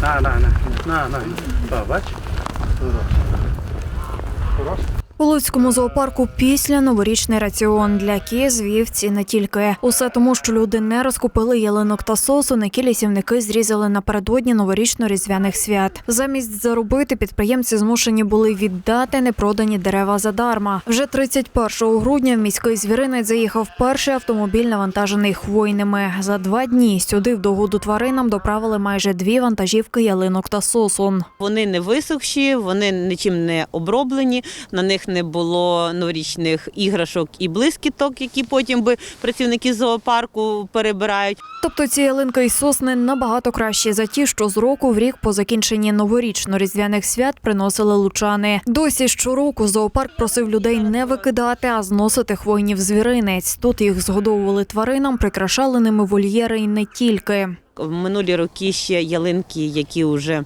На, на, на, на, на. Бач? У Луцькому зоопарку після новорічний раціон для кіз, вівці не тільки. Усе тому, що люди не розкупили ялинок та сосу, які лісівники зрізали напередодні новорічно-різдвяних свят. Замість заробити підприємці змушені були віддати непродані дерева задарма. Вже 31 грудня в міський звіринець заїхав перший автомобіль, навантажений хвойними. За два дні сюди в догоду тваринам доправили майже дві вантажівки ялинок та сосун. Вони не висохші, вони нічим не оброблені. На них не було новорічних іграшок і блискіток, які потім би працівники зоопарку перебирають. Тобто ці ялинки і сосни набагато кращі за ті, що з року в рік по закінченні новорічно-різдвяних свят приносили лучани. Досі щороку зоопарк просив людей не викидати, а зносити хвойні в звіринець. Тут їх згодовували тваринам, прикрашали ними вольєри і не тільки. В минулі роки ще ялинки, які вже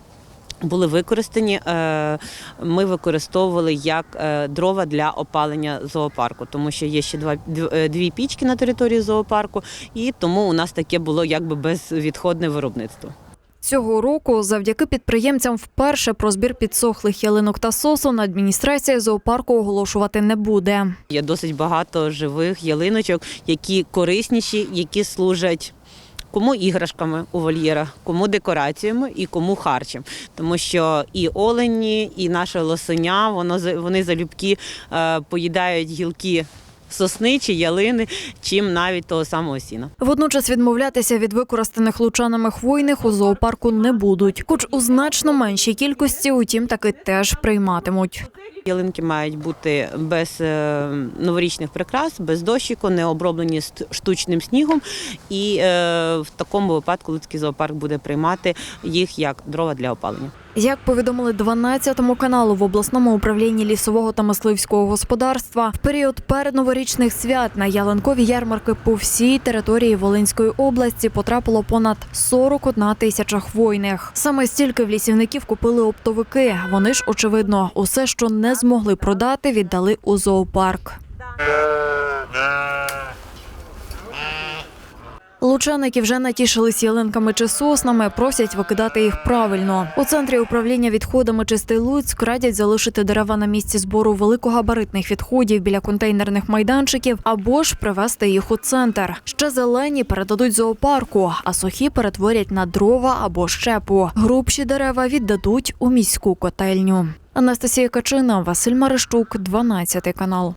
були використані, е, ми використовували як е, дрова для опалення зоопарку, тому що є ще два дв- е, дві пічки на території зоопарку, і тому у нас таке було якби безвідходне виробництво. Цього року, завдяки підприємцям, вперше про збір підсохлих ялинок та сосон адміністрація зоопарку оголошувати не буде. Є досить багато живих ялиночок, які корисніші, які служать. Кому іграшками у вольєрах, кому декораціями і кому харчем, тому що і олені, і наше лосеня, воно вони залюбки е, поїдають гілки сосни чи ялини, чим навіть того самого сіна. Водночас відмовлятися від використаних лучанами хвойних у зоопарку не будуть, хоч у значно меншій кількості, утім, таки теж прийматимуть. Ялинки мають бути без е, новорічних прикрас, без дощику, не оброблені штучним снігом. І е, в такому випадку Луцький зоопарк буде приймати їх як дрова для опалення. Як повідомили 12 каналу в обласному управлінні лісового та мисливського господарства, в період передноворічних свят на ялинкові ярмарки по всій території Волинської області потрапило понад 41 тисяча хвойних. Саме стільки в лісівників купили оптовики. Вони ж, очевидно, усе, що не змогли продати, віддали у зоопарк. Лучани, які вже натішились ялинками чи соснами, просять викидати їх правильно. У центрі управління відходами «Чистий Луцьк» радять залишити дерева на місці збору великогабаритних відходів біля контейнерних майданчиків або ж привезти їх у центр. Ще зелені передадуть зоопарку, а сухі перетворять на дрова або щепу. Грубші дерева віддадуть у міську котельню. Анастасія Качина, Василь Марищук, 12 канал.